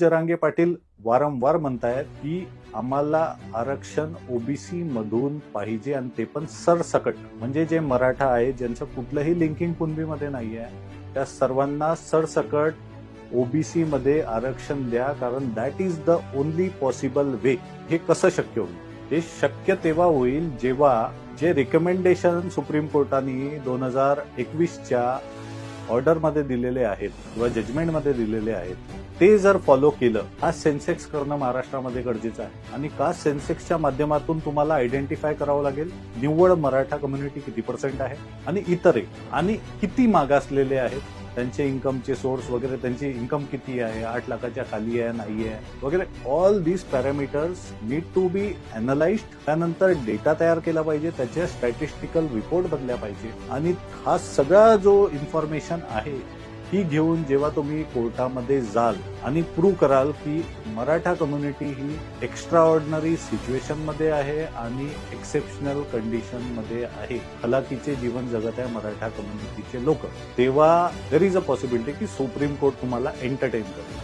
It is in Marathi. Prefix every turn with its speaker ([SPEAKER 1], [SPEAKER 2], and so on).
[SPEAKER 1] जरांगे पाटील वारंवार म्हणतायत की आम्हाला आरक्षण ओबीसी मधून पाहिजे आणि ते पण सरसकट. म्हणजे जे मराठा आहे ज्यांचं कुठलंही लिंकिंग कुणबीमध्ये नाही आहे त्या सर्वांना सरसकट ओबीसी मध्ये आरक्षण द्या कारण that is the only possible way हे कसं शक्य होईल? हे शक्य तेव्हा होईल जेव्हा जे रिकमेंडेशन सुप्रीम कोर्टाने दोन हजार एकवीसच्या ऑर्डरमध्ये दिलेले आहेत किंवा जजमेंटमध्ये दिलेले आहेत ते जर फॉलो केलं हा सेन्सेक्स करणं महाराष्ट्रामध्ये गरजेचं आहे. आणि का सेन्सेक्सच्या माध्यमातून तुम्हाला आयडेंटिफाय करावं लागेल? निव्वळ मराठा कम्युनिटी किती पर्सेंट आहे? आणि इतरे आणि किती मागासलेले आहेत? त्यांचे इन्कमचे सोर्स वगैरे त्यांची इन्कम किती आहे आठ लाखाच्या खाली आहे नाही आहे वगैरे all these parameters need to be analysed त्यानंतर डेटा तयार केला पाहिजे त्याचे स्टॅटिस्टिकल रिपोर्ट बनल्या पाहिजे. आणि हा सगळा जो इन्फॉर्मेशन आहे ही घेऊन जेव्हा तुम्ही कोर्टामध्ये जाल आणि प्रूव्ह कराल की मराठा कम्युनिटी ही एक्स्ट्रा ऑर्डिनरी सिच्युएशनमध्ये आहे आणि एक्सेप्शनल कंडिशनमध्ये आहे. हलाकीचे जीवन जगत आहे मराठा कम्युनिटीचे लोक. तेव्हा देर इज अ पॉसिबिलिटी की सुप्रीम कोर्ट तुम्हाला एंटरटेन करेल